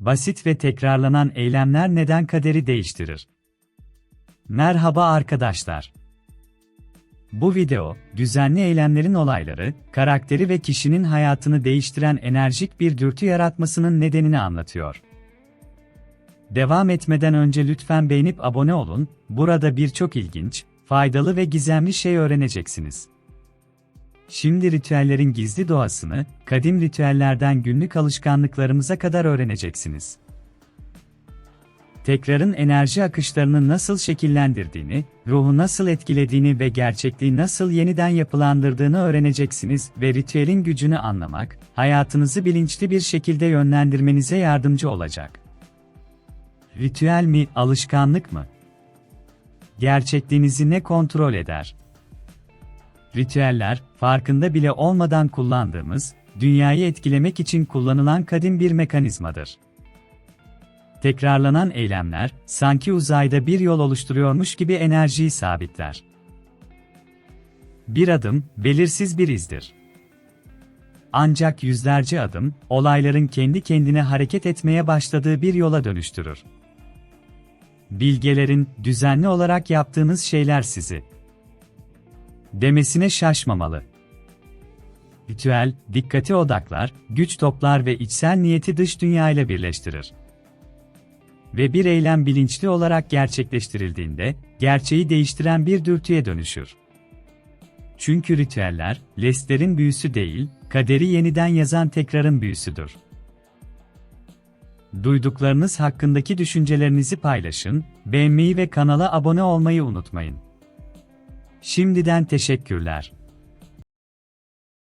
Basit ve tekrarlanan eylemler neden kaderi değiştirir? Merhaba arkadaşlar. Bu video, düzenli eylemlerin olayları, karakteri ve kişinin hayatını değiştiren enerjik bir dürtü yaratmasının nedenini anlatıyor. Devam etmeden önce lütfen beğenip abone olun, burada birçok ilginç, faydalı ve gizemli şey öğreneceksiniz. Şimdi ritüellerin gizli doğasını, kadim ritüellerden günlük alışkanlıklarımıza kadar öğreneceksiniz. Tekrarın enerji akışlarını nasıl şekillendirdiğini, ruhu nasıl etkilediğini ve gerçekliği nasıl yeniden yapılandırdığını öğreneceksiniz ve ritüelin gücünü anlamak, hayatınızı bilinçli bir şekilde yönlendirmenize yardımcı olacak. Ritüel mi, alışkanlık mı? Gerçekliğinizi ne kontrol eder? Ritüeller, farkında bile olmadan kullandığımız, dünyayı etkilemek için kullanılan kadim bir mekanizmadır. Tekrarlanan eylemler, sanki uzayda bir yol oluşturuyormuş gibi enerjiyi sabitler. Bir adım, belirsiz bir izdir. Ancak yüzlerce adım, olayların kendi kendine hareket etmeye başladığı bir yola dönüştürür. Bilgelerin, düzenli olarak yaptığınız şeyler sizi demesine şaşmamalı. Ritüel, dikkati odaklar, güç toplar ve içsel niyeti dış dünya ile birleştirir. Ve bir eylem bilinçli olarak gerçekleştirildiğinde, gerçeği değiştiren bir dürtüye dönüşür. Çünkü ritüeller, leslerin büyüsü değil, kaderi yeniden yazan tekrarın büyüsüdür. Duyduklarınız hakkındaki düşüncelerinizi paylaşın, beğenmeyi ve kanala abone olmayı unutmayın. Şimdiden teşekkürler.